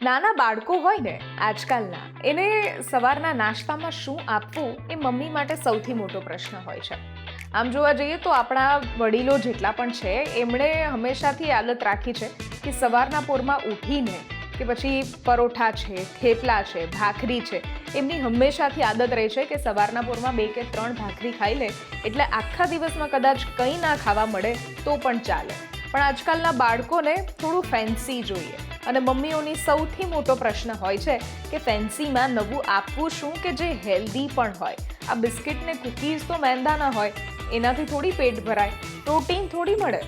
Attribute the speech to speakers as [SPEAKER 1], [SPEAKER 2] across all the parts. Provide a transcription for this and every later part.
[SPEAKER 1] નાના બાળકો હોય ને આજકાલના, એને સવારના નાસ્તામાં શું આપવું એ મમ્મી માટે સૌથી મોટો પ્રશ્ન હોય છે. આમ જોવા જઈએ તો આપણા વડીલો જેટલા પણ છે, એમણે હંમેશાથી આદત રાખી છે કે સવારના પોરમાં ઉઠીને કે પછી પરોઠા છે, થેપલા છે, ભાખરી છે, એમની હંમેશાથી આદત રહે છે કે સવારના પોરમાં બે કે ત્રણ ભાખરી ખાઈ લે, એટલે આખા દિવસમાં કદાચ કંઈ ના ખાવા મળે તો પણ ચાલે. પણ આજકાલના બાળકોને થોડું ફેન્સી જોઈએ. અને મમ્મીઓની સૌથી મોટો પ્રશ્ન હોય છે કે ફેન્સીમાં નવું આપવું શું કે જે હેલ્ધી પણ હોય? આ બિસ્કિટ ને કૂકીઝ તો મેંદાના હોય, એનાથી થોડી પેટ ભરાય પ્રોટીન થોડી મળે.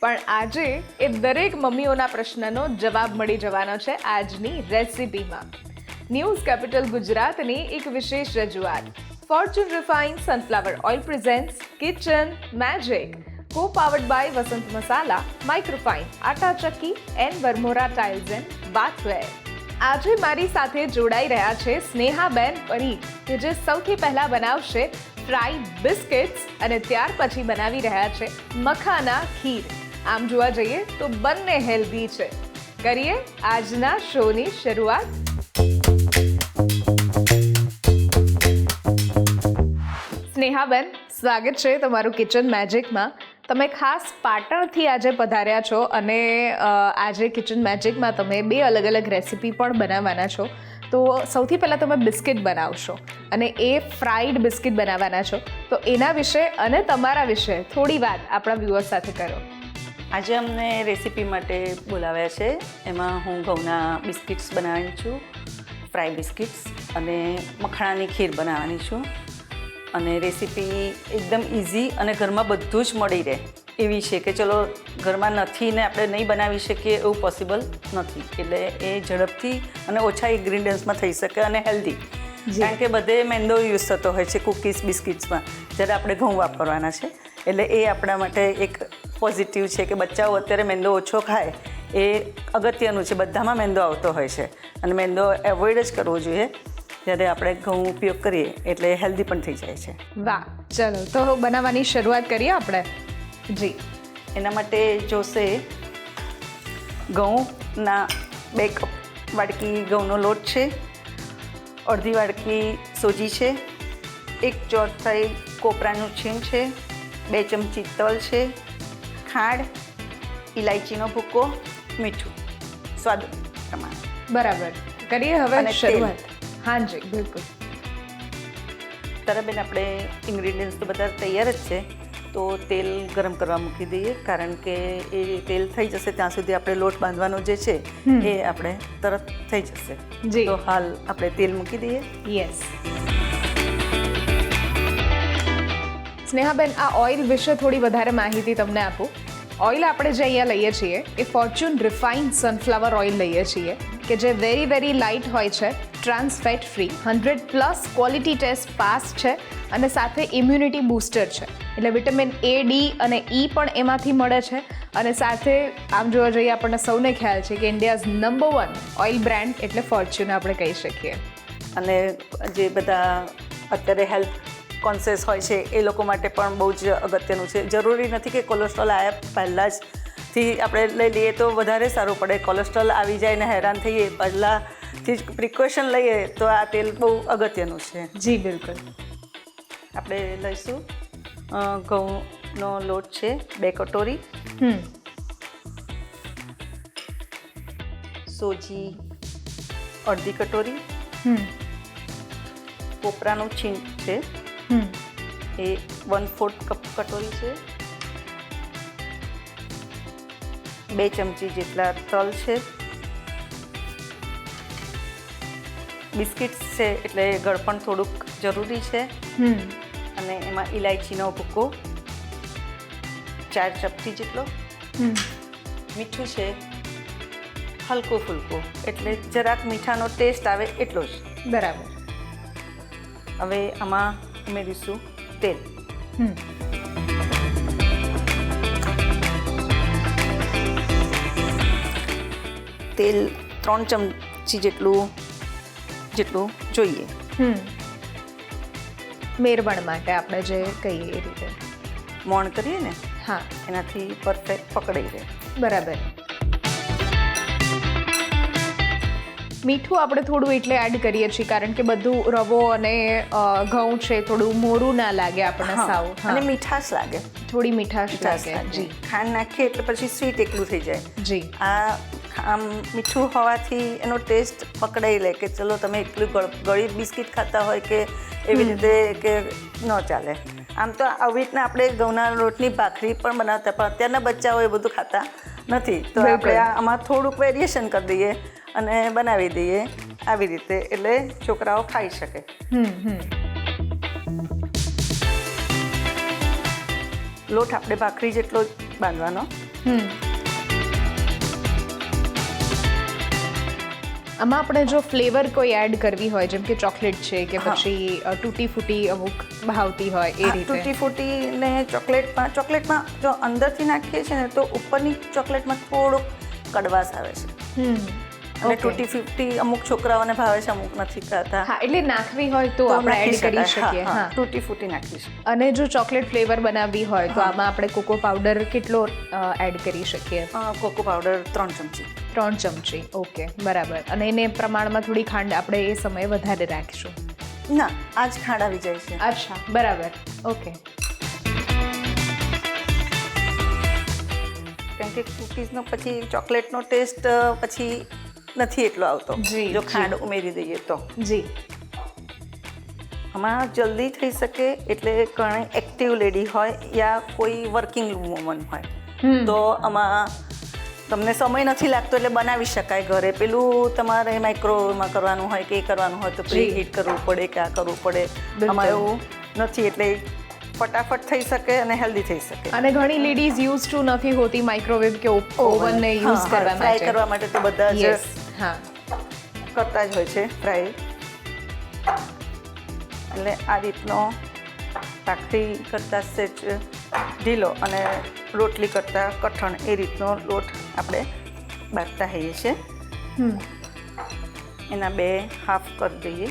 [SPEAKER 1] પણ આજે એ દરેક મમ્મીઓના પ્રશ્નનો જવાબ મળી જવાનો છે આજની રેસિપીમાં. ન્યૂઝ કેપિટલ ગુજરાતની એક વિશેષ રજૂઆત. Fortune refine sunflower oil presents kitchen magic co powered by Vasant Masala microfine atta chakki and Varmora tiles and bathware આજે મારી સાથે જોડાઈ રહ્યા છે સ્નેહાબેન પરીખ, કે જે સૌથી પહેલા બનાવશે ફ્રાઈ બિસ્કિટ્સ અને ત્યાર પછી બનાવી રહ્યા છે મખાના ખીર. આમ જોવા જઈએ તો બંને હેલ્ધી છે. કરીએ આજના શોની શરૂઆત. સ્નેહાબેન, સ્વાગત છે તમારું કિચન મેજિકમાં તમે ખાસ પાટણથી આજે પધાર્યા છો અને આજે કિચન મેજિકમાં તમે બે અલગ અલગ રેસીપી પણ બનાવવાના છો. તો સૌથી પહેલાં તમે બિસ્કિટ બનાવશો અને એ ફ્રાઈડ બિસ્કિટ બનાવવાના છો. તો એના વિશે અને તમારા વિશે થોડી વાત આપણા વ્યુઅર્સ સાથે કરો.
[SPEAKER 2] આજે અમને રેસીપી માટે બોલાવ્યા છે. એમાં હું ઘઉંના બિસ્કિટ્સ બનાવવાની છું ફ્રાય બિસ્કિટ્સ અને મખણાની ખીર બનાવવાની છું. અને રેસીપી એકદમ ઇઝી અને ઘરમાં બધું જ મળી રહે એવી છે કે ચલો ઘરમાં નથી ને આપણે નહીં બનાવી શકીએ એવું પોસિબલ નથી. એટલે એ ઝડપથી અને ઓછા ઇન્ગ્રીડિયન્ટ્સમાં થઈ શકે અને હેલ્ધી કારણ કે બધે મેંદો યુઝ થતો હોય છે કૂકીઝ બિસ્કિટ્સમાં જ્યારે આપણે ઘઉં વાપરવાના છે. એટલે એ આપણા માટે એક પોઝિટિવ છે કે બચ્ચાઓ અત્યારે મેંદો ઓછો ખાય. એ અગત્યનું છે. બધામાં મેંદો આવતો હોય છે. અને મેંદો એવોઇડ જ કરવો જોઈએ. જ્યારે આપણે ઘઉં ઉપયોગ કરીએ એટલે હેલ્ધી પણ થઈ જાય છે.
[SPEAKER 1] વાહ ચલો તો બનાવવાની શરૂઆત કરીએ આપણે. જી.
[SPEAKER 2] એના માટે જોશે ઘઉંના બે કપ વાડકી ઘઉંનો લોટ છે અડધી વાડકી સોજી છે એક ચોથાઈ કોપરાનું છીણ છે બે ચમચી તલ છે ખાંડ ઇલાયચીનો ભૂકો મીઠું. સ્વાદ પ્રમાણે.
[SPEAKER 1] બરાબર. કરીએ હવે શરૂઆત. હાજી બિલકુલ.
[SPEAKER 2] તરબેન આપણે ઇન્ગ્રીડિયન્ટ્સ તો બધા તૈયાર જ છે તો તેલ ગરમ કરવા મૂકી દઈએ કારણ કે એ તેલ થઈ જશે ત્યાં સુધી આપણે લોટ બાંધવાનો જે છે એ આપણે તરત થઈ જશે.
[SPEAKER 1] જી.
[SPEAKER 2] તો હાલ આપણે તેલ મૂકી દઈએ.
[SPEAKER 1] યસ સ્નેહાબેન આ ઓઇલ વિશે થોડી વધારે માહિતી તમને આપું. ઓઇલ આપણે જે અહીંયા લઈએ છીએ એ ફોર્ચ્યુન રિફાઇન્ડ સનફ્લાવર ઓઇલ લઈએ છીએ કે જે વેરી વેરી લાઇટ હોય છે trans fat free hundred plus quality test pass છે અને સાથે ઇમ્યુનિટી બૂસ્ટર છે. એટલે વિટામિન એ ડી અને ઈ પણ એમાંથી મળે છે. અને સાથે આમ જોવા જઈએ આપણને સૌને ખ્યાલ છે કે India's number one oil brand એટલે ફોર્ચ્યુન આપણે કહી શકીએ.
[SPEAKER 2] અને જે બધા અત્યારે હેલ્થ કોન્સિયસ હોય છે, એ લોકો માટે પણ બહુ જ અગત્યનું છે. જરૂરી નથી કે કોલેસ્ટ્રોલ આવ્યા પહેલાં જ થી આપણે લઈ લઈએ તો વધારે સારું પડે. કોલેસ્ટ્રોલ આવી જાય ને હેરાન થઈએ પહેલાંથી જ પ્રિકોશન લઈએ તો આ તેલ બહુ અગત્યનું છે.
[SPEAKER 1] જી બિલકુલ.
[SPEAKER 2] આપણે લઈશું ઘઉંનો લોટ છે બે કટોરી. સોજી અડધી કટોરી. કોપરાનું છીણ છે. એ વન ફોર્થ કપ કટોરી છે. બે ચમચી જેટલા તલ છે. બિસ્કિટ્સ છે એટલે ગળપણ થોડુંક જરૂરી છે. અને એમાં ઇલાયચીનો ભૂકો ચાર ચપટી જેટલો. મીઠું છે હલકું ફૂલકું એટલે જરાક મીઠાનો ટેસ્ટ આવે એટલો જ.
[SPEAKER 1] બરાબર.
[SPEAKER 2] હવે આમાં ઉમેરીશું તેલ. તેલ ત્રણ ચમચી જેટલું જેટલું જોઈએ.
[SPEAKER 1] હમ. મેરવણ માટે આપણે જે કહીએ એ રીતે.
[SPEAKER 2] મોણ કરીએ ને?
[SPEAKER 1] હા.
[SPEAKER 2] એનાથી પરફેક્ટ પકડાઈ રહે.
[SPEAKER 1] બરાબર. મીઠું આપણે થોડું એટલે એડ કરીએ છીએ કારણ કે બધું રવો અને ઘઉં છે થોડું મોરું ના લાગે આપણને સાવ.
[SPEAKER 2] અને મીઠાશ લાગે.
[SPEAKER 1] થોડી મીઠાશ લાગે. જી.
[SPEAKER 2] ખાંડ નાખીએ એટલે પછી સ્વીટ એકલું થઈ જાય.
[SPEAKER 1] જી.
[SPEAKER 2] આ આમ મીઠું હોવાથી એનો ટેસ્ટ પકડાઈ લે કે ચલો તમે એટલું ગળી બિસ્કિટ ખાતા હોય કે એવી રીતે કે ન ચાલે. આમ તો આવી રીતના આપણે ઘઉંના લોટની ભાખરી પણ બનાવતા પણ અત્યારના બચ્ચાઓ એ બધું ખાતા નથી. તો આપણે આમાં થોડુંક વેરિએશન કરી દઈએ. અને બનાવી દઈએ આવી રીતે એટલે છોકરાઓ ખાઈ શકે. લોટ આપણે ભાખરી જેટલો જ બાંધવાનો.
[SPEAKER 1] હમ. આમાં આપણે જો ફ્લેવર કોઈ એડ કરવી હોય જેમ કે ચોકલેટ છે કે પછી તૂટી ફૂટી અમુક ભાવતી હોય એ રીતે.
[SPEAKER 2] તૂટી ફૂટી ને ચોકલેટમાં ચોકલેટમાં જો અંદરથી નાખીએ છીએ ને તો ઉપરની ચોકલેટમાં થોડોક કડવાશ આવે છે.
[SPEAKER 1] હમ.
[SPEAKER 2] અને ટૂટી ફિફ્ટી અમુક છોકરાઓને ભાવે છે અમુક નથી ખાતા.
[SPEAKER 1] હા એટલે નાખવી હોય તો આપણે એડ કરી શકીએ.
[SPEAKER 2] હા, ટૂટી ફૂટી નાખીશું
[SPEAKER 1] અને જો ચોકલેટ ફ્લેવર બનાવવી હોય તો આમાં આપણે કોકો પાવડર કેટલો એડ કરી શકીએ?
[SPEAKER 2] કોકો પાવડર ત્રણ ચમચી.
[SPEAKER 1] ત્રણ ચમચી. ઓકે બરાબર. અને એને પ્રમાણમાં થોડી ખાંડ આપણે એ સમયે વધારે રાખીશું.
[SPEAKER 2] ના આજ ખાંડ આવી જાય છે.
[SPEAKER 1] અચ્છા બરાબર. ઓકે
[SPEAKER 2] કારણ કે કૂકીઝનો પછી ચોકલેટનો ટેસ્ટ પછી નથી એટલો આવતો.
[SPEAKER 1] જો
[SPEAKER 2] ખાંડ ઉમેરી દઈએ તો.
[SPEAKER 1] જી.
[SPEAKER 2] આમાં જલ્દી થઈ શકે એટલે ઘણી એક્ટિવ લેડી હોય યા કોઈ વર્કિંગ વુમન હોય. તો આમાં તમને સમય નથી લાગતો એટલે બનાવી શકાય ઘરે. પેલું તમારે માઇક્રોવેવમાં કરવાનું હોય કે એ કરવાનું હોય તો પ્રી. હીટ કરવું પડે કે આ કરવું પડે. આમાં એવું નથી એટલે ફટાફટ થઈ શકે અને હેલ્ધી થઈ શકે.
[SPEAKER 1] અને ઘણી લેડીઝ યુઝ ટુ નથી હોતી માઇક્રોવેવ કે ઓવનને યુઝ કરવા માટે.
[SPEAKER 2] કરવા માટે તો બધા જ
[SPEAKER 1] હા.
[SPEAKER 2] કરતા જ હોય છે ફ્રાય એટલે આ રીતનો ભાખરી કરતાં સેજ ઢીલો અને રોટલી કરતાં કઠણ એ રીતનો લોટ આપણે બાંધતા હોઈએ છીએ. એના બે હાફ કરી દઈએ.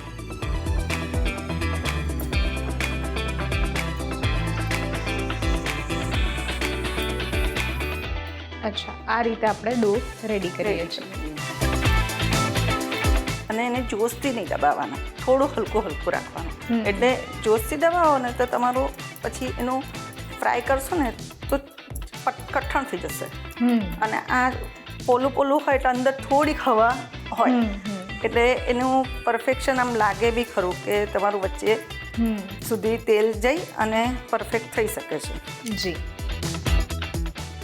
[SPEAKER 1] અચ્છા આ રીતે આપણે ડો રેડી કરીએ છીએ.
[SPEAKER 2] અને એને જોશથી નહીં દબાવવાના. થોડું હલકું હલકું રાખવાનું. એટલે જોશથી દબાવો ને તો તમારું પછી એનું ફ્રાય કરશો ને તો કઠણ થઈ જશે. અને આ પોલું પોલું હોય એટલે અંદર થોડીક હવા હોય. એટલે એનું પરફેક્શન આમ લાગે બી ખરું કે તમારું વચ્ચે સુધી તેલ જઈ અને પરફેક્ટ થઈ શકે છે.
[SPEAKER 1] જી.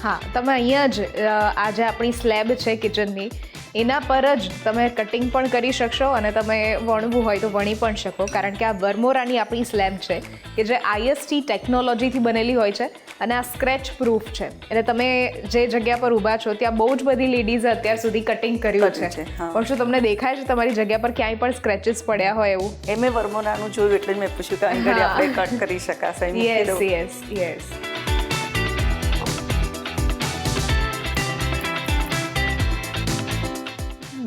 [SPEAKER 1] હા તમે અહીંયા જ આજે આપણી સ્લેબ છે કિચનની એના પર જ તમે કટિંગ પણ કરી શકશો અને તમે વણવું હોય તો વણી પણ શકો. કારણ કે આ વર્મોરાની આપણી સ્લેબ છે કે જે આઈએસટી ટેકનોલોજીથી બનેલી હોય છે અને આ સ્ક્રેચ પ્રૂફ છે. એટલે તમે જે જગ્યા પર ઊભા છો ત્યાં બહુ જ બધી લેડીઝે અત્યાર સુધી કટિંગ કર્યું છે. પણ શું તમને દેખાય છે તમારી જગ્યા પર ક્યાંય પણ સ્ક્રેચીસ પડ્યા હોય એવું?
[SPEAKER 2] એ મેં વર્મોનાનું જોયું એટલે મેં પૂછ્યું કે અહીં આપણે કટ કરી શકાશે. એમ
[SPEAKER 1] યસ. યસ યસ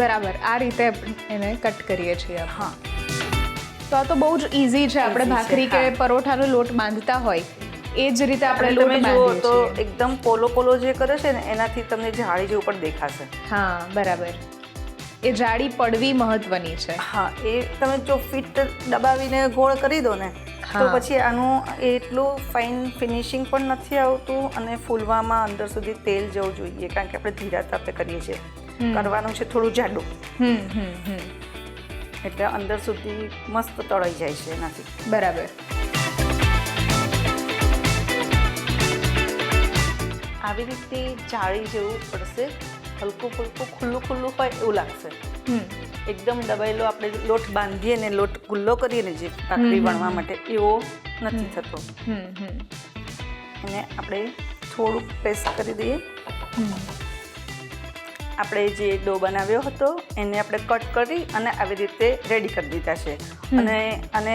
[SPEAKER 1] બરાબર આ રીતે એને કટ કરીએ છીએ
[SPEAKER 2] હા.
[SPEAKER 1] તો આ તો બહુ જ ઈઝી છે આપણે ભાખરી કે. પરોઠાનો લોટ બાંધતા હોય એ જ રીતે આપણે લોટ
[SPEAKER 2] જુઓ તો એકદમ પોલો પોલો જે કરે છે ને એનાથી તમને જાળી જેવું પણ દેખાશે.
[SPEAKER 1] હા બરાબર. એ જાળી પડવી મહત્વની છે.
[SPEAKER 2] હા એ તમે જો ફિટ દબાવીને ગોળ કરી દો ને તો પછી આનું એટલું ફાઇન ફિનિશિંગ પણ નથી આવતું અને ફૂલવામાં અંદર સુધી તેલ જવું જોઈએ કારણ કે આપણે ધીરા તાપે કરીએ છીએ. કરવાનું છે થોડું જાડું.
[SPEAKER 1] હમ હમ હમ.
[SPEAKER 2] એટલે અંદર સુધી મસ્ત તળાઈ જાય છે એનાથી.
[SPEAKER 1] બરાબર.
[SPEAKER 2] આવી રીતે જાળી જેવું પડશે. હલકું ફુલકું ખુલ્લું ખુલ્લું હોય એવું લાગશે.
[SPEAKER 1] હમ.
[SPEAKER 2] એકદમ દબાયેલો આપણે લોટ બાંધીએ ને લોટ ગુલ્લો કરીએ ને જે ભાખરી વણવા માટે એવો નથી થતો.
[SPEAKER 1] હમ હમ.
[SPEAKER 2] એને આપણે થોડુંક પ્રેસ કરી દઈએ. આપણે જે ડો બનાવ્યો હતો એને આપણે કટ કરી અને આવી રીતે રેડી કરી દીધા છે. અને અને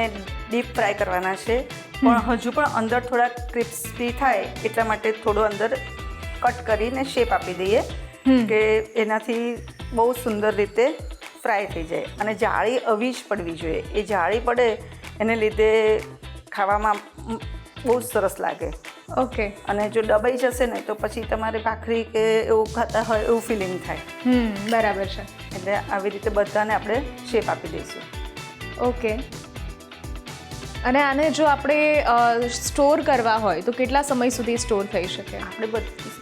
[SPEAKER 2] ડીપ ફ્રાય કરવાના છે. પણ હજુ પણ અંદર થોડા ક્રિસ્પી થાય એટલા માટે થોડો અંદર કટ કરીને શેપ આપી દઈએ કે એનાથી બહુ સુંદર રીતે ફ્રાય થઈ જાય. અને જાળી અવી જ પડવી જોઈએ. એ જાળી પડે એને લીધે ખાવામાં બહુ જ સરસ લાગે.
[SPEAKER 1] ઓકે
[SPEAKER 2] અને જો દબાઈ જશે ને તો પછી તમારે ભાખરી કે એવું ખાતા હોય એવું ફિલિંગ થાય.
[SPEAKER 1] હમ બરાબર છે.
[SPEAKER 2] એટલે આવી રીતે બધાને આપણે શેપ આપી દઈશું.
[SPEAKER 1] ઓકે અને આને જો આપણે સ્ટોર કરવા હોય તો કેટલા સમય સુધી સ્ટોર થઈ શકે?
[SPEAKER 2] આપણે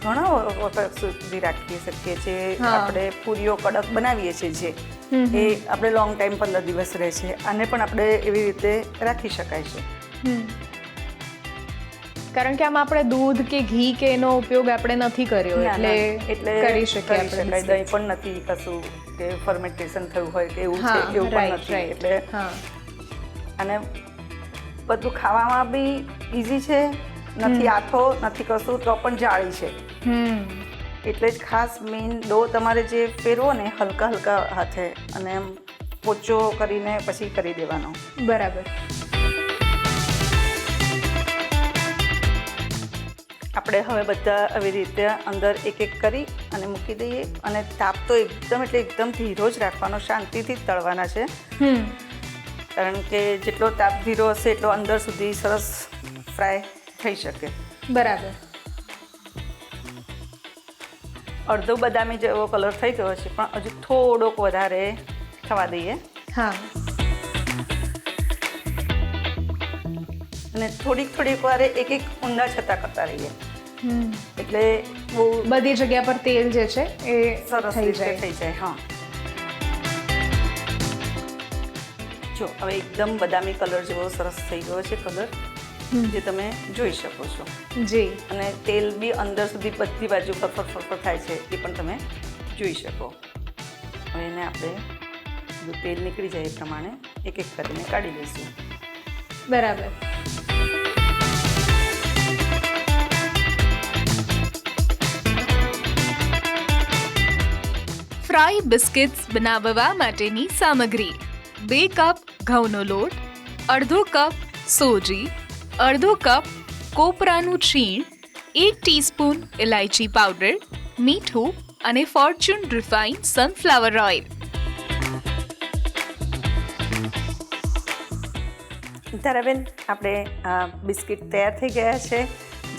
[SPEAKER 2] ઘણા વખત સુધી રાખી શકીએ છીએ. આપણે પૂરીઓ કડક બનાવીએ છીએ જે. એ આપણે લોંગ ટાઈમ પંદર દિવસ રહે છે. આને પણ આપણે એવી રીતે રાખી શકાય છે.
[SPEAKER 1] હમ. કારણ કે આમ આપણે દૂધ કે ઘી કે એનો ઉપયોગ આપણે નથી કર્યો એટલે
[SPEAKER 2] એટલે
[SPEAKER 1] કરી શકીએ આપણે
[SPEAKER 2] દહીં પણ નથી કશું કે ફર્મેન્ટેશન થયું હોય કે એવું છે એવું પણ નથી એટલે અને બધું ખાવામાં બી ઇઝી છે નથી આથો નથી કશું તો પણ જાળી છે. એટલે જ ખાસ મેઇન ડો તમારે જે ફેરવો ને હલકા હલકા હાથે અને એમ પોચો કરીને પછી કરી દેવાનો.
[SPEAKER 1] બરાબર.
[SPEAKER 2] આપણે હવે બધા આવી રીતે અંદર એક એક કરી અને મૂકી દઈએ અને તાપ તો એકદમ એટલે એકદમ ધીરો જ રાખવાનો શાંતિથી જ તળવાના છે.
[SPEAKER 1] હમ.
[SPEAKER 2] કારણ કે જેટલો તાપ ધીરો હશે એટલો અંદર સુધી સરસ ફ્રાય થઈ શકે.
[SPEAKER 1] બરાબર.
[SPEAKER 2] અડધો બદામી જેવો કલર થઈ ગયો છે પણ હજુ થોડોક વધારે થવા દઈએ.
[SPEAKER 1] હા.
[SPEAKER 2] અને થોડીક થોડીક વારે એક એક ઊંડા છતાં કરતા રહીએ. એટલે બહુ
[SPEAKER 1] બધી જગ્યા પર તેલ જે છે એ
[SPEAKER 2] સરસ
[SPEAKER 1] થઈ
[SPEAKER 2] રીતે
[SPEAKER 1] જાય.
[SPEAKER 2] થઈ જાય હા. જો હવે એકદમ બદામી કલર જેવો સરસ થઈ ગયો છે કલર જે તમે જોઈ શકો છો.
[SPEAKER 1] જી.
[SPEAKER 2] અને તેલ બી અંદર સુધી બધી બાજુ ફરફર ફરફર થાય છે એ પણ તમે જોઈ શકો. હવે એને આપણે તેલ નીકળી જાય એ પ્રમાણે એક એક કરીને કાઢી લઈશું.
[SPEAKER 1] બરાબર.
[SPEAKER 3] ફ્રાય બિસ્કિટ્સ બનાવવા માટેની સામગ્રી. બે કપ ઘઉંનો લોટ, અડધો કપ સોજી, અડધો કપ કોપરાનું છીણ, એક ટીસ્પૂન ઇલાયચી પાવડર મીઠું અને Fortune refine sunflower oil
[SPEAKER 2] Dharaben આપણે આ બિસ્કિટ તૈયાર થઈ ગયા છે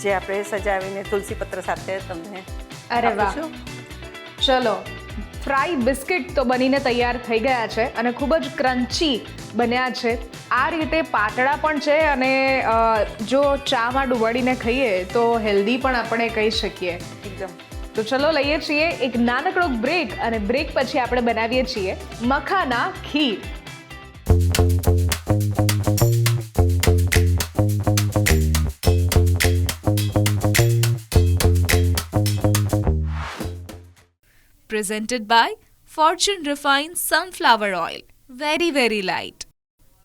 [SPEAKER 2] જે આપણે સજાવીને તુલસી પત્ર સાથે તમને
[SPEAKER 1] અરે વાહ. ચલો ફ્રાય બિસ્કિટ તો બનીને તૈયાર થઈ ગયા છે અને ખૂબ જ ક્રન્ચી બન્યા છે. આ રીતે પાતળા પણ છે અને જો ચામાં ડુબાડીને ખાઈએ તો હેલ્ધી પણ આપણે કહી શકીએ.
[SPEAKER 2] એકદમ.
[SPEAKER 1] તો ચલો લઈએ છીએ એક નાનકડો બ્રેક અને બ્રેક પછી આપણે બનાવીએ છીએ મખાના ખીર
[SPEAKER 3] presented by Fortune Refined Sunflower Oil. Very, very light.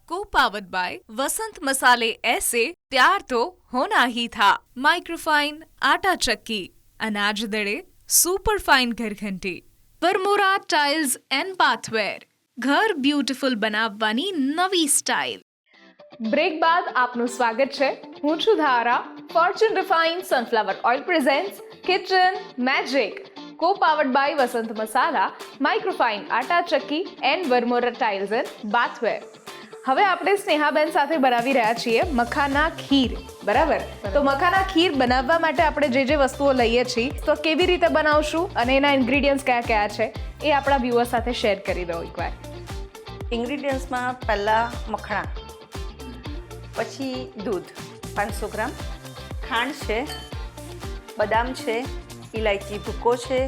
[SPEAKER 3] Co-powered by Vasant Masale ऐसे प्यार तो होना ही था माइक्रोफाइन आटा चक्की अनाज दड़े सुपर फाइन घर घंटी વરમોરા ટાઇલ્સ એન્ડ બાથવેર ઘર બ્યુટીફુલ બનાવવાની નવી સ્ટાઇલ
[SPEAKER 1] બ્રેક બાદ આપનું સ્વાગત છે હું છું Dhara Fortune refine sunflower oil presents kitchen magic co powered by Vasant Masala microfine atta chakki and Varmora tiles and bathware હવે આપણે સ્નેહાબેન સાથે બનાવી રહ્યા છીએ મખાના ખીર. બરાબર? તો મખાના ખીર બનાવવા માટે આપણે જે જે વસ્તુઓ લઈએ છીએ તો કેવી રીતે બનાવશું અને એના ઇન્ગ્રીડિયન્ટ્સ કયા કયા છે એ આપણા વ્યૂઅર સાથે શેર કરી દો એકવાર.
[SPEAKER 2] ઇન્ગ્રીડિયન્ટ્સમાં પહેલાં મખણા પછી દૂધ પાંચસો ગ્રામ. ખાંડ છે બદામ છે ઇલાયચી ભૂકો છે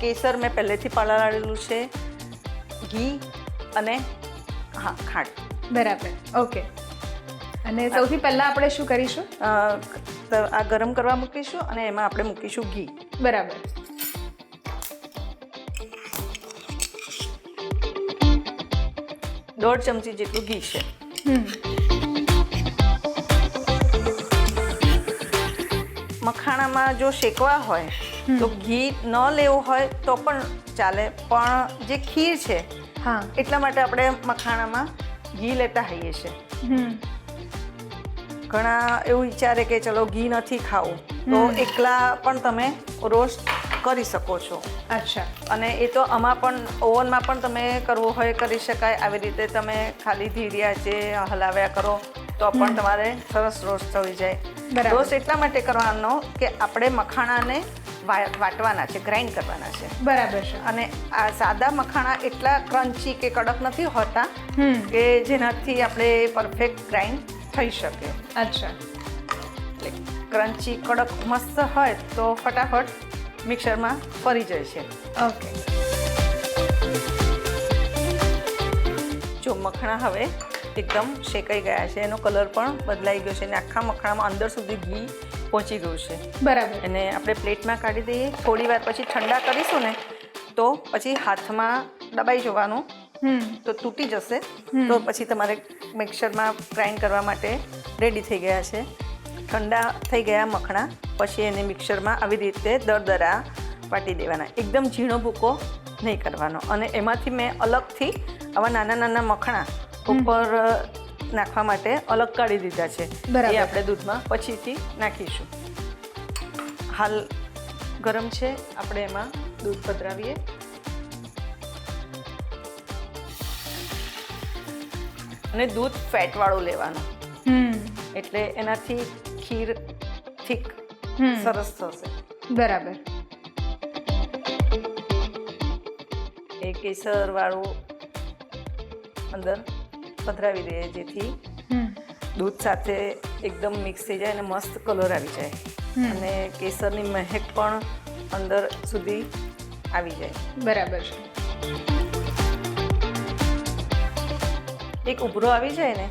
[SPEAKER 2] કેસર મેં પહેલેથી પલાળેલું છે ઘી અને હા ખાંડ.
[SPEAKER 1] બરાબર ઓકે. અને સૌથી પહેલાં આપણે શું કરીશું?
[SPEAKER 2] આ ગરમ કરવા મૂકીશું અને એમાં આપણે મૂકીશું ઘી.
[SPEAKER 1] બરાબર.
[SPEAKER 2] દોઢ ચમચી જેટલું ઘી છે. મખાણામાં જો શેકવા હોય તો ઘી ન લેવું હોય તો પણ ચાલે. પણ જે ખીર છે
[SPEAKER 1] હા.
[SPEAKER 2] એટલા માટે આપણે મખાણામાં ઘી લેતા હોઈએ છીએ. ઘણા એવું વિચારે કે ચલો ઘી નથી ખાવું તો એકલા પણ તમે રોસ્ટ કરી શકો છો.
[SPEAKER 1] અચ્છા.
[SPEAKER 2] અને એ તો આમાં પણ ઓવનમાં પણ તમે કરવું હોય કરી શકાય. આવી રીતે તમે ખાલી ધીર્યા જે હલાવ્યા કરો તો પણ તમારે સરસ રોસ્ટ થઈ જાય. રોસ્ટ એટલા માટે કરવાનો કે આપણે મખાણાને વાટવાના છે ગ્રાઇન્ડ કરવાના છે.
[SPEAKER 1] બરાબર છે.
[SPEAKER 2] અને આ સાદા મખાણા એટલા ક્રન્ચી કે કડક નથી હોતા કે જેનાથી આપણે પરફેક્ટ ગ્રાઇન્ડ થઈ શકે.
[SPEAKER 1] અચ્છા.
[SPEAKER 2] એટલે ક્રન્ચી કડક મસ્ત હોય તો ફટાફટ મિક્સરમાં ફરી જાય છે.
[SPEAKER 1] ઓકે.
[SPEAKER 2] જો મખણા હવે એકદમ શેકાઈ ગયા છે એનો કલર પણ બદલાઈ ગયો છે અને આખા મખણામાં અંદર સુધી ઘી પહોંચી ગયું છે.
[SPEAKER 1] બરાબર.
[SPEAKER 2] અને આપણે પ્લેટમાં કાઢી દઈએ થોડી વાર પછી ઠંડા કરીશું ને તો પછી હાથમાં દબાઈ જવાનું. તો તૂટી જશે. તો પછી તમારે મિક્સરમાં ગ્રાઇન્ડ કરવા માટે રેડી થઈ ગયા છે. ઠંડા થઈ ગયા મખણા પછી એને મિક્સરમાં આવી રીતે દરદરા વાટી દેવાના. એકદમ ઝીણો ભૂકો નહીં કરવાનો. અને એમાંથી મેં અલગથી આવા નાના નાના મખણા ઉપર નાખવા માટે અલગ કાઢી દીધા છે. એ આપણે દૂધમાં પછીથી નાખીશું. હાલ ગરમ છે. આપણે એમાં દૂધ પધરાવીએ. અને દૂધ ફેટવાળું લેવાનું. એટલે એનાથી ખીર થીક સરસ થશે.
[SPEAKER 1] બરાબર.
[SPEAKER 2] એ કેસરવાળું અંદર પધરાવી દઈએ જેથી દૂધ સાથે એકદમ મિક્સ થઈ જાય અને મસ્ત કલર આવી જાય. અને કેસરની મહેક પણ અંદર સુધી આવી જાય.
[SPEAKER 1] બરાબર છે.
[SPEAKER 2] એક ઉભરો આવી જાય ને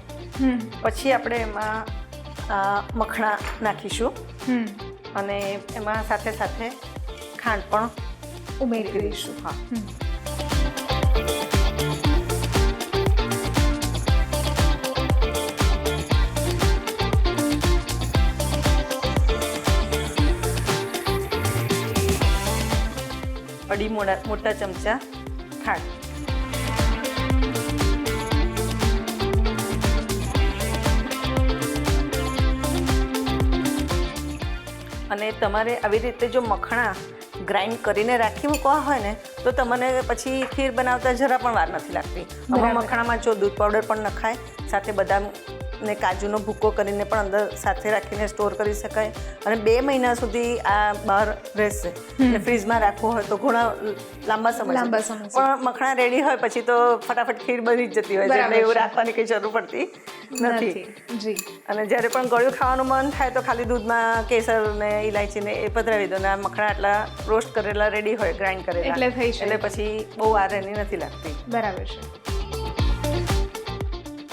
[SPEAKER 2] પછી આપણે એમાં મખણા નાખીશું. અને એમાં સાથે સાથે ખાંડ પણ
[SPEAKER 1] ઉમેરી દઈશું
[SPEAKER 2] હા. અઢી મોટા ચમચા ખાંડ. અને તમારે આવી રીતે જો મખણા ગ્રાઇન્ડ કરીને રાખી મૂકવા હોય ને તો તમને પછી ખીર બનાવતા જરા પણ વાર નથી લાગતી આમાં. મખણામાં જો દૂધ પાવડર પણ નખાય સાથે બદામ ને કાજુનો ભૂકો કરીને પણ અંદર સાથે રાખીને સ્ટોર કરી શકાય. અને બે મહિના સુધી આ બહાર રહેશે. અને ફ્રીજમાં રાખવું હોય તો ઘણા લાંબા સમય
[SPEAKER 1] લાંબા સમય
[SPEAKER 2] પણ મખણા રેડી હોય પછી તો ફટાફટ ખીર બની જ જતી હોય છે એટલે એવું રાખવાની કંઈ જરૂર પડતી નથી.
[SPEAKER 1] જી.
[SPEAKER 2] અને જ્યારે પણ ગળ્યું ખાવાનું મન થાય તો ખાલી દૂધમાં કેસર ને ઇલાયચી ને એ પધરાવી દો. ને આ મખણા આટલા રોસ્ટ કરેલા રેડી હોય ગ્રાઇન્ડ કરેલા.
[SPEAKER 1] એટલે થઈ
[SPEAKER 2] એટલે પછી બહુ વાર એની નથી લાગતી.
[SPEAKER 1] બરાબર છે.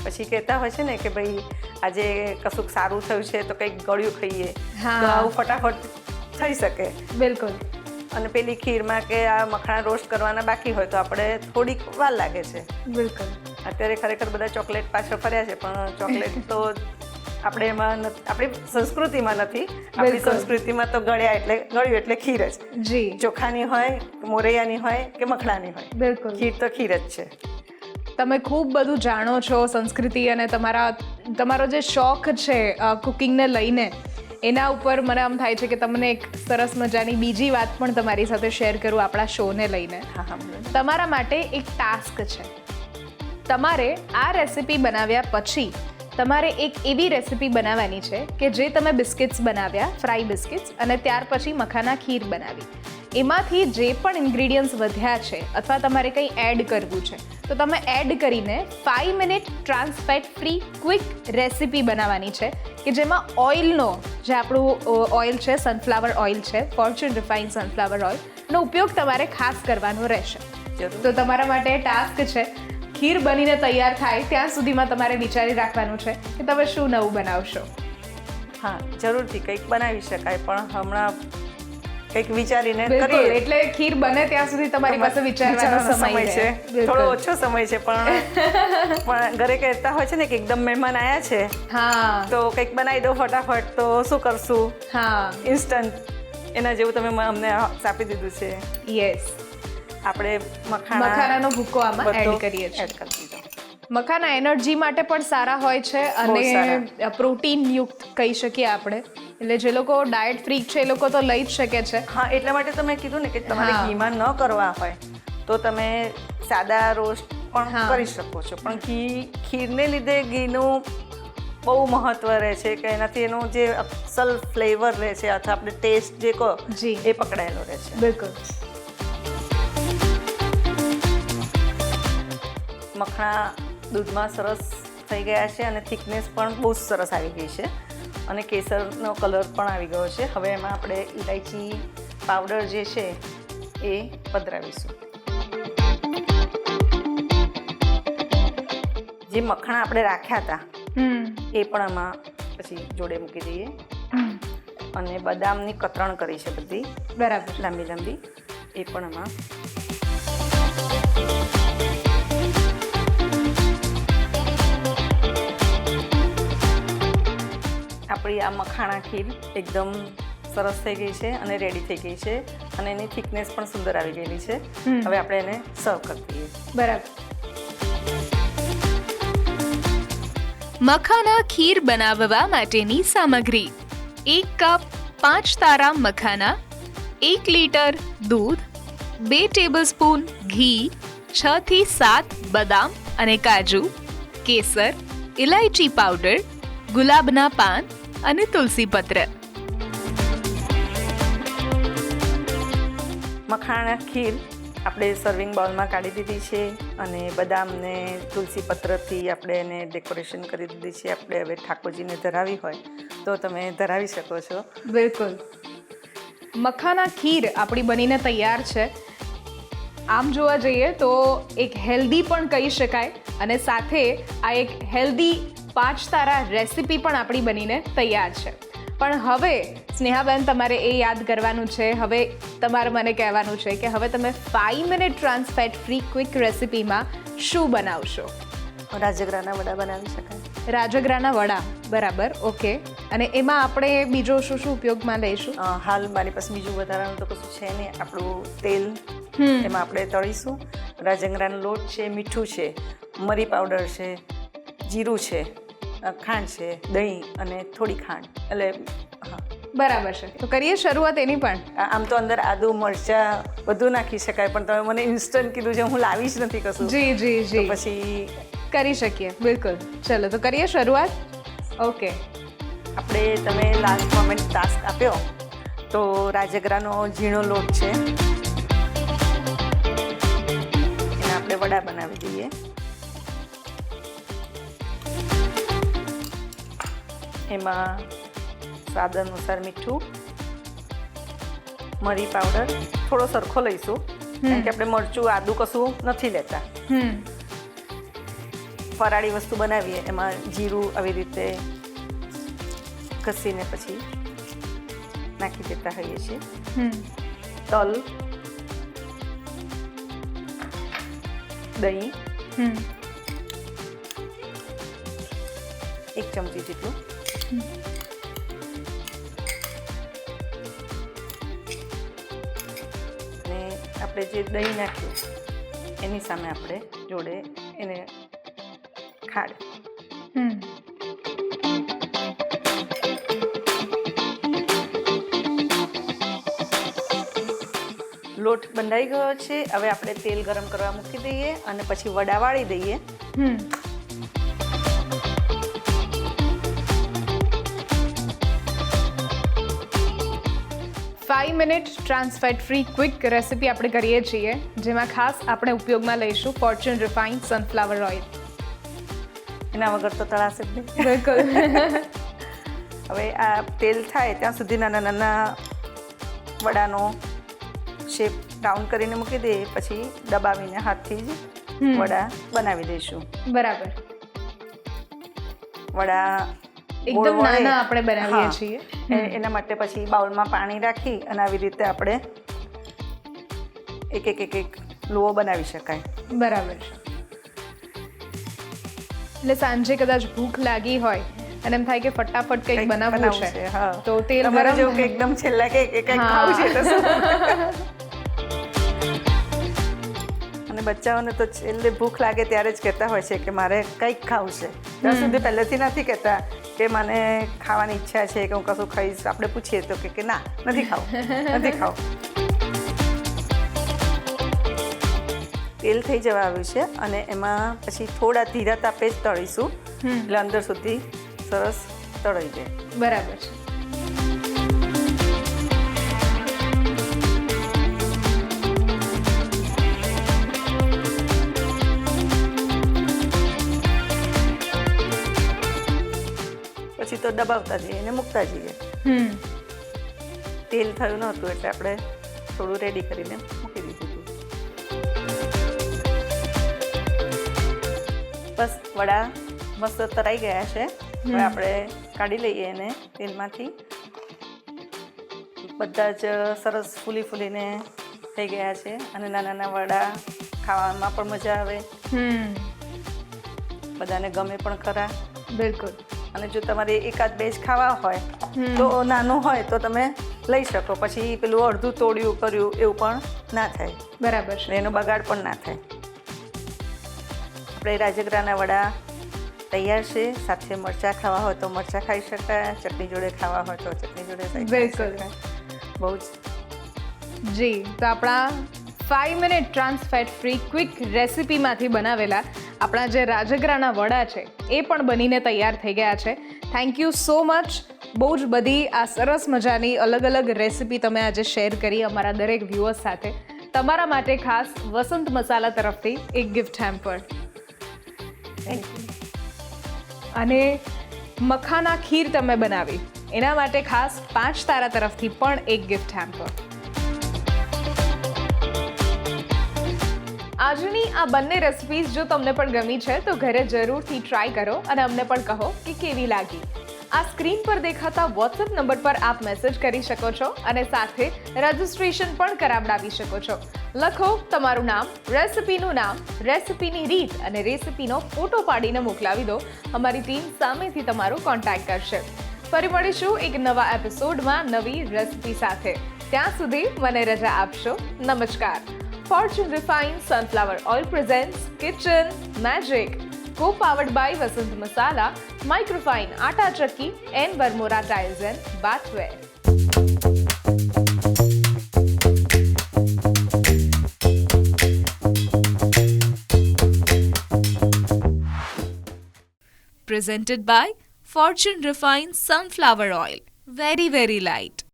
[SPEAKER 2] પછી કહેતા હોય છે ને કે ભાઈ આજે કશુંક સારું થયું છે તો કંઈક ગળ્યું ખાઈએ. તો આવું ફટાફટ થઈ શકે.
[SPEAKER 1] બિલકુલ.
[SPEAKER 2] અને પેલી ખીરમાં કે આ મખણા રોસ્ટ કરવાના બાકી હોય તો આપણે થોડીક વાર લાગે છે.
[SPEAKER 1] બિલકુલ.
[SPEAKER 2] અત્યારે ખરેખર બધા ચોકલેટ પાછળ ફર્યા છે પણ ચોકલેટ તો આપણે એમાં આપણી સંસ્કૃતિમાં નથી. આપણી સંસ્કૃતિમાં તો ગળ્યા એટલે ગળ્યું એટલે ખીર જ.
[SPEAKER 1] જી.
[SPEAKER 2] ચોખાની હોય મોરૈયાની હોય કે મખણાની હોય.
[SPEAKER 1] બિલકુલ.
[SPEAKER 2] ખીર તો ખીર જ છે.
[SPEAKER 1] તમે ખૂબ બધું જાણો છો સંસ્કૃતિ અને તમારા તમારો જે શોખ છે કુકિંગને લઈને એના ઉપર મને આમ થાય છે કે તમને એક સરસ મજાની બીજી વાત પણ તમારી સાથે શેર કરું આપણા શોને લઈને.
[SPEAKER 2] હા હા
[SPEAKER 1] તમારા માટે એક ટાસ્ક છે. તમારે આ રેસિપી બનાવ્યા પછી તમારે એક એવી રેસિપી બનાવવાની છે કે જે તમે બિસ્કિટ્સ બનાવ્યા ફ્રાય બિસ્કિટ્સ અને ત્યાર પછી મખાના ખીર બનાવી. એમાંથી જે પણ ઇન્ગ્રીડિયન્ટ્સ વધ્યા છે અથવા તમારે કંઈ એડ કરવું છે તો તમે એડ કરીને five minute trans fat free quick recipe બનાવવાની છે કે જેમાં ઓઇલનો જે આપણું ઓઇલ છે સનફ્લાવર ઓઇલ છે ફોર્ચ્યુન રિફાઇન સનફ્લાવર ઓઇલનો ઉપયોગ તમારે ખાસ કરવાનો રહેશે. તો તમારા માટે ટાસ્ક છે ખીર બનીને તૈયાર થાય ત્યાં સુધીમાં તમારે વિચારી રાખવાનું છે કે તમે શું નવું બનાવશો.
[SPEAKER 2] હા જરૂરથી કંઈક બનાવી શકાય પણ હમણાં કંઈક વિચારીને કરીએ.
[SPEAKER 1] એટલે ખીર બને ત્યાં સુધી તમારી પાસે વિચારવાનો સમય છે.
[SPEAKER 2] થોડો ઓછો સમય છે પણ પણ ઘરે કહેતા હોય છે ને કે એકદમ મહેમાન આયા છે
[SPEAKER 1] હા.
[SPEAKER 2] તો કંઈક બનાવી દો ફટાફટ તો શું કરશું?
[SPEAKER 1] હા.
[SPEAKER 2] ઇન્સ્ટન્ટ એના જેવું તમે અમને આપી દીધું છે.
[SPEAKER 1] યસ
[SPEAKER 2] આપણે મખાણા
[SPEAKER 1] મખાનાનો ભૂકો આમાં એડ કરીએ
[SPEAKER 2] એડ કરી દીધો
[SPEAKER 1] મખાના એનર્જી માટે પણ સારા હોય છે અને પ્રોટીન યુક્ત કહી શકીએ આપણે. એટલે જે લોકો ડાયટ ફ્રીક છે એ લોકો તો લઈ જ શકે છે.
[SPEAKER 2] હા એટલા માટે તમે કીધું ને કે તમારે ઘીમાં ન કરવા હોય તો તમે સાદા રોસ્ટ પણ કરી શકો છો. પણ ઘી ખીરને લીધે ઘીનું બહુ મહત્વ રહે છે કે એનાથી એનું જે અસલ ફ્લેવર રહે છે અથવા આપણે ટેસ્ટ જે કહો
[SPEAKER 1] જી.
[SPEAKER 2] એ પકડાયેલો રહે છે.
[SPEAKER 1] બિલકુલ.
[SPEAKER 2] મખણા દૂધમાં સરસ થઈ ગયા છે અને થિકનેસ પણ બહુ જ સરસ આવી ગઈ છે. અને કેસરનો કલર પણ આવી ગયો છે. હવે એમાં આપણે ઇલાયચી પાવડર જે છે એ પધરાવીશું. જે મખણા આપણે રાખ્યા હતા એ પણ આમાં પછી જોડે મૂકી દઈએ. અને બદામની કતરણ કરી છે બધી.
[SPEAKER 1] બરાબર.
[SPEAKER 2] લાંબી લાંબી. એ પણ આમાં આપણી આ મખાણા ખીર એકદમ સરસ થઈ ગઈ છે અને રેડી થઈ ગઈ છે અને એની થિકનેસ પણ સુંદર આવી ગયેલી છે. હવે આપણે એને સર્વ કરી દઈએ.
[SPEAKER 1] બરાબર.
[SPEAKER 3] મખાના ખીર બનાવવા માટેની સામગ્રી. એક કપ પાંચ તારા મખાના એક લીટર દૂધ બે ટેબલસ્પૂન ઘી છ થી સાત બદામ અને કાજુ કેસર ઇલાયચી પાવડર ગુલાબના પાન અને તુલસી પત્ર.
[SPEAKER 2] મખાણા ખીર આપણે સર્વિંગ બાઉલમાં કાઢી દીધી છે અને બદામને તુલસી પત્રથી આપણે એને ડેકોરેશન કરી દીધી છે. આપણે હવે ઠાકોરજીને ધરાવી હોય તો તમે ધરાવી શકો છો.
[SPEAKER 1] બિલકુલ. મખાના ખીર આપણી બનીને તૈયાર છે. આમ જોવા જઈએ તો એક હેલ્ધી પણ કહી શકાય અને સાથે આ એક હેલ્ધી પાંચ તારા રેસીપી પણ આપણી બનીને તૈયાર છે. પણ હવે સ્નેહાબેન તમારે એ યાદ કરવાનું છે. હવે તમારે મને કહેવાનું છે કે હવે તમે five minute trans fat free quick રેસીપીમાં શું બનાવશો?
[SPEAKER 2] રાજગરાના વડા બનાવી શકાય.
[SPEAKER 1] રાજગરાના વડા બરાબર ઓકે અને એમાં આપણે બીજો શું શું ઉપયોગમાં લઈશું?
[SPEAKER 2] હાલ મારી પાસે બીજું વધારાનું તો કશું છે નહીં. આપણું તેલ. એમાં આપણે તળીશું. રાજંગરાનો લોટ છે મીઠું છે મરી પાવડર છે જીરું છે ખાંડ છે દહીં અને થોડી ખાંડ. એટલે હા.
[SPEAKER 1] બરાબર છે. તો કરીએ શરૂઆત એની પણ.
[SPEAKER 2] આમ તો અંદર આદુ મરચા બધું નાખી શકાય પણ તમે મને ઇન્સ્ટન્ટ કીધું છે હું લાવી જ નથી કશું.
[SPEAKER 1] જી જી જી.
[SPEAKER 2] પછી
[SPEAKER 1] કરી શકીએ બિલકુલ. ચલો તો કરીએ શરૂઆત? ઓકે.
[SPEAKER 2] આપણે તમે લાસ્ટ મોમેન્ટ ટાસ્ક આપ્યો. તો રાજગરાનો ઝીણો લોટ છે. એના આપણે વડા બનાવી દઈએ. એમાં સ્વાદ અનુસાર મીઠું મરી પાવડર થોડો સરખો લઈશું. કારણ કે આપણે મરચું આદુ કશું નથી લેતા. ફરાળી વસ્તુ બનાવીએ એમાં જીરું આવી રીતે ઘસીને પછી નાખી દેતા હોઈએ છીએ. તલ દહીં એક ચમચી જેટલું. અને આપણે જે દહીં નાખ્યું એની સામે આપણે જોડે એને ખાડ. લોટ બંધાઈ ગયો છે. હવે આપણે તેલ ગરમ કરવા મૂકી દઈએ અને પછી વડા વાળી દઈએ.
[SPEAKER 1] હમ. Minute trans fat free quick recipe આપણે કરીએ છીએ જેમાં ખાસ આપણે ઉપયોગમાં લઈશું ફોર્ચ્યુન રિફાઇન્ડ સનફ્લાવર ઓઇલ
[SPEAKER 2] એના વગર તો તળાશે જ નહીં.
[SPEAKER 1] બિલકુલ.
[SPEAKER 2] હવે આ તેલ થાય ત્યાં સુધી નાના નાના વડાનો શેપ ડાઉન કરીને મૂકી દઈએ પછી દબાવીને હાથથી જ વડા બનાવી દઈશું.
[SPEAKER 1] બરાબર.
[SPEAKER 2] વડા
[SPEAKER 1] એકદમ નાના આપણે બનાવીએ છીએ.
[SPEAKER 2] એના માટે પછી બાઉલમાં પાણી રાખી અને આવી રીતે આપણે એક એક એક એક લોવો બનાવી શકાય.
[SPEAKER 1] બરાબર. એટલે સાંજે કદાચ ભૂખ લાગી હોય અને એમ થાય કે ફટાફટ કંઈક બનાવવું છે
[SPEAKER 2] હા.
[SPEAKER 1] તો તેલ ગરમ
[SPEAKER 2] એકદમ છેલ્લા કે કંઈક. ખાવું છે બચ્ચાઓને તો છેલ્લે ભૂખ લાગે ત્યારે જ કહેતા હોય છે કે મારે કંઈક ખાવું છે. ત્યાં સુધી પહેલેથી નથી કહેતા કે મને ખાવાની ઈચ્છા છે કે હું કશું ખાઈશ. આપણે પૂછીએ તો કે ના નથી ખાવું નથી ખાવું. તેલ થઈ જવા આવ્યું છે અને એમાં પછી થોડા ધીરા તાપે જ તળીશું. એટલે અંદર સુધી સરસ તળાઈ જાય.
[SPEAKER 1] બરાબર છે.
[SPEAKER 2] પછી તો દબાવતા જઈએ અને મૂકતા જઈએ. તેલ થયું નહોતું એટલે આપણે થોડું રેડી કરીને મૂકી દીધું હતું. બસ વડા મસ્ત તરાઈ ગયા છે. હવે આપણે કાઢી લઈએ એને તેલમાંથી. બધા જ સરસ ફૂલી ફૂલીને થઈ ગયા છે અને નાના નાના વડા ખાવામાં પણ મજા આવે.
[SPEAKER 1] હમ.
[SPEAKER 2] બધાને ગમે પણ ખરા.
[SPEAKER 1] બિલકુલ.
[SPEAKER 2] અને જો તમારે એકાદ બે જ ખાવા હોય તો નાનું હોય તો તમે લઈ શકો. પછી પેલું અડધું તોડ્યું કર્યું એવું પણ ના થાય.
[SPEAKER 1] બરાબર. છે
[SPEAKER 2] એનો બગાડ પણ ના થાય. આપણે રાજગરાના વડા તૈયાર છે. સાથે મરચાં ખાવા હોય તો મરચાં ખાઈ શકાય. ચટણી જોડે ખાવા હોય તો ચટણી જોડે
[SPEAKER 1] બિલકુલ.
[SPEAKER 2] બહુ જ.
[SPEAKER 1] જી તો આપણા five minute trans fat free quick રેસીપીમાંથી બનાવેલા આપણા જે રાજગરાના વડા છે એ પણ બનીને તૈયાર થઈ ગયા છે. થેન્ક યુ સો મચ બહુ જ બધી આ સરસ મજાની અલગ અલગ રેસિપી તમે આજે શેર કરી અમારા દરેક વ્યૂઅર્સ સાથે. તમારા માટે ખાસ વસંત મસાલા તરફથી એક ગિફ્ટ હેમ્પર અને મખાના ખીર તમે બનાવી. એના માટે ખાસ પાંચ તારા તરફથી પણ એક ગિફ્ટ હેમ્પર આજની આ બંને રેસિપીઝ જો તમને પણ ગમી છે, તો ઘરે જરૂરથી ટ્રાય કરો અને અમને પણ કહો કે કેવી લાગી. આ સ્ક્રીન પર દેખાતા વોટ્સએપ નંબર પર આપ મેસેજ કરી શકો છો અને સાથે રજિસ્ટ્રેશન પણ કરાવડાવી શકો છો. લખો તમારું નામ રેસિપીનું નામ રેસિપીની રીત અને રેસિપીનો ફોટો પાડીને મોકલાવી દો. અમારી ટીમ સામેથી તમારો કોન્ટેક્ટ કરશે. ફરી મળીશું એક નવા એપિસોડમાં નવી રેસિપી સાથે. ત્યાં સુધી મને રજા આપશો. નમસ્કાર. Fortune Refined Sunflower Oil presents Kitchen Magic. Co powered by Vasant Masala, Microfine Atta Chakki, and Varmora Tiles and Bathware.
[SPEAKER 3] Presented by Fortune Refined Sunflower Oil. Very, very light.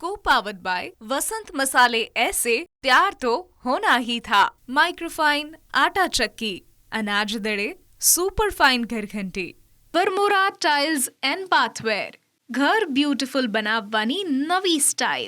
[SPEAKER 3] Co-powered by Vasant Masale ऐसे प्यार तो होना ही था microfine आटा चक्की अनाज दड़े super fine घर घंटी વરમોરા ટાઇલ્સ એન્ડ બાથવેર ઘર બ્યુટીફુલ બનાવવાની નવી સ્ટાઇલ